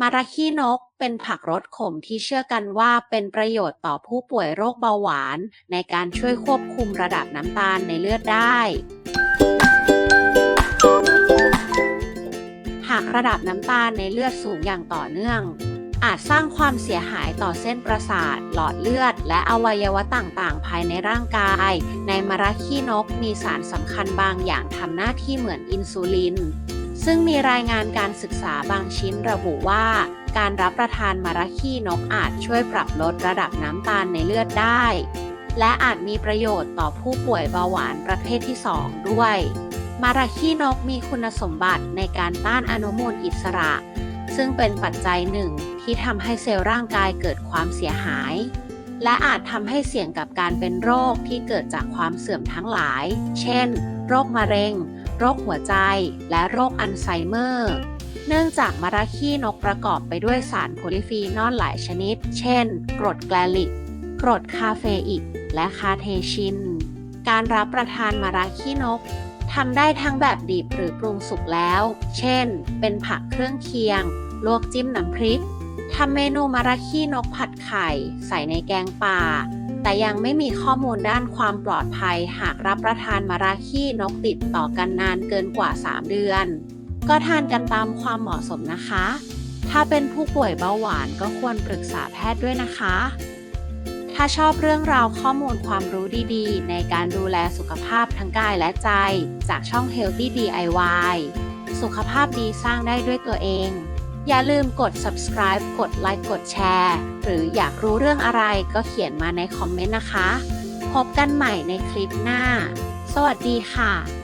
มาราคีนกเป็นผักรสขมที่เชื่อกันว่าเป็นประโยชน์ต่อผู้ป่วยโรคเบาหวาน ในการช่วยควบคุมระดับน้ำตาลในเลือดได้ หากระดับน้ำตาลในเลือดสูงอย่างต่อเนื่อง อาจสร้างความเสียหายต่อเส้นประสาท หลอดเลือด และอวัยวะต่างๆ ภายในร่างกาย ในมาราคีนกมีสารสำคัญบางอย่างทำหน้าที่เหมือนอินซูลิน ซึ่งมีรายงานการศึกษาบางชิ้นระบุว่า การรับประทานมาราคีนกอาจช่วยปรับลดระดับน้ำตาลในเลือดได้ และอาจมีประโยชน์ต่อผู้ป่วยเบาหวานประเภทที่ 2 ด้วย มาราคีนกมีคุณสมบัติในการต้านอนุมูลอิสระ ซึ่งเป็นปัจจัยหนึ่งที่ทำให้เซลล์ร่างกายเกิดความเสียหาย และอาจทำให้เสี่ยงกับการเป็นโรคที่เกิดจากความเสื่อมทั้งหลาย เช่น โรคมะเร็ง โรคหัวใจ และโรคอัลไซเมอร์ เนื่องจากมาราคีนกประกอบไปด้วยสารโพลิฟีนอลหลายชนิด เช่น กรดแกลลิก กรดคาเฟอิก และคาเทชิน การรับประทานมาราคีนกทำได้ทั้งแบบดิบหรือปรุงสุกแล้ว เช่น เป็นผักเครื่องเคียง ลวกจิ้มน้ำพริก ทำเมนูมาราคีนกผัดไข่ ใส่ในแกงป่า แต่ยังไม่มีข้อมูลด้านความปลอดภัยหากรับประทานมาราคีนกติดต่อกันนานเกินกว่า 3 เดือน ก็ทานกันตามความเหมาะสมนะคะ ถ้าเป็นผู้ป่วยเบาหวานก็ควรปรึกษาแพทย์ด้วยนะคะ ถ้าชอบเรื่องราวข้อมูลความรู้ดีๆ ในการดูแลสุขภาพทั้งกายและใจ จากช่อง Healthy DIY สุขภาพดีสร้างได้ด้วยตัวเอง อย่าลืมกด subscribe กดไลค์กดแชร์หรืออยากรู้เรื่องอะไรก็เขียนมาในคอมเมนต์นะคะ พบกันใหม่ในคลิปหน้า สวัสดีค่ะ